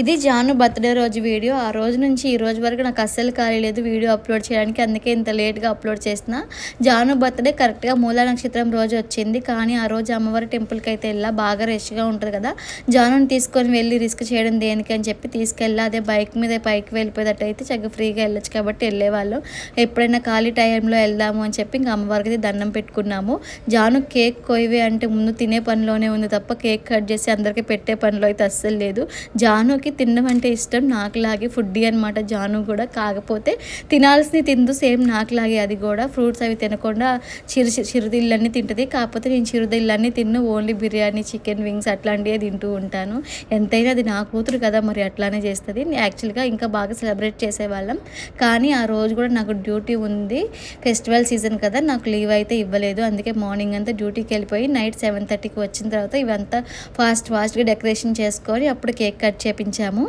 ఇది జాను బర్త్డే రోజు వీడియో. ఆ రోజు నుంచి ఈ రోజు వరకు నాకు అస్సలు ఖాళీ లేదు వీడియో అప్లోడ్ చేయడానికి. అందుకే ఇంత లేట్గా అప్లోడ్ చేసిన జాను బర్త్డే కరెక్ట్గా మూలా నక్షత్రం రోజు వచ్చింది. కానీ ఆ రోజు అమ్మవారి టెంపుల్కి అయితే వెళ్ళా. బాగా రష్గా ఉంటుంది కదా. జానుని తీసుకొని వెళ్ళి రిస్క్ చేయడం దేనికి అని చెప్పి తీసుకెళ్ళా. అదే బైక్ మీద పైకి వెళ్ళిపోయేటట్టు అయితే చక్కగా ఫ్రీగా వెళ్ళొచ్చు కాబట్టి వెళ్ళేవాళ్ళు. ఎప్పుడైనా ఖాళీ టైంలో వెళ్దాము అని చెప్పి ఇంకా అమ్మవారికి దండం పెట్టుకున్నాము. జాను కేక్ కొయ్యవే అంటే ముందు తినే పనిలోనే ఉంది తప్ప కేక్ కట్ చేసి అందరికీ పెట్టే పనిలో అయితే అస్సలు లేదు. జానుకి తినడం అంటే ఇష్టం. నాకులాగే ఫుడ్డీ అనమాట జాను కూడా కాకపోతే తినాల్సింది తిందు. సేమ్ నాకులాగే అది కూడా. ఫ్రూట్స్ అవి తినకుండా చిరు చిరుదిళ్ళన్నీ తింటుంది. కాకపోతే నేను చిరుదిళ్ళన్నీ తిన్ను. ఓన్లీ బిర్యానీ చికెన్ వింగ్స్ అట్లాంటివే తింటూ ఉంటాను. ఎంతైనా అది నా కూతురు కదా మరి అట్లానే చేస్తుంది. యాక్చువల్గా ఇంకా బాగా సెలబ్రేట్ చేసేవాళ్ళం. కానీ ఆ రోజు కూడా నాకు డ్యూటీ ఉంది. ఫెస్టివల్ సీజన్ కదా. నాకు లీవ్ అయితే ఇవ్వలేదు. అందుకే మార్నింగ్ అంతా డ్యూటీకి వెళ్ళిపోయి నైట్ సెవెన్ థర్టీకి వచ్చిన తర్వాత ఇవంతా ఫాస్ట్ ఫాస్ట్గా డెకరేషన్ చేసుకొని అప్పుడు కేక్ కట్ చేపించాము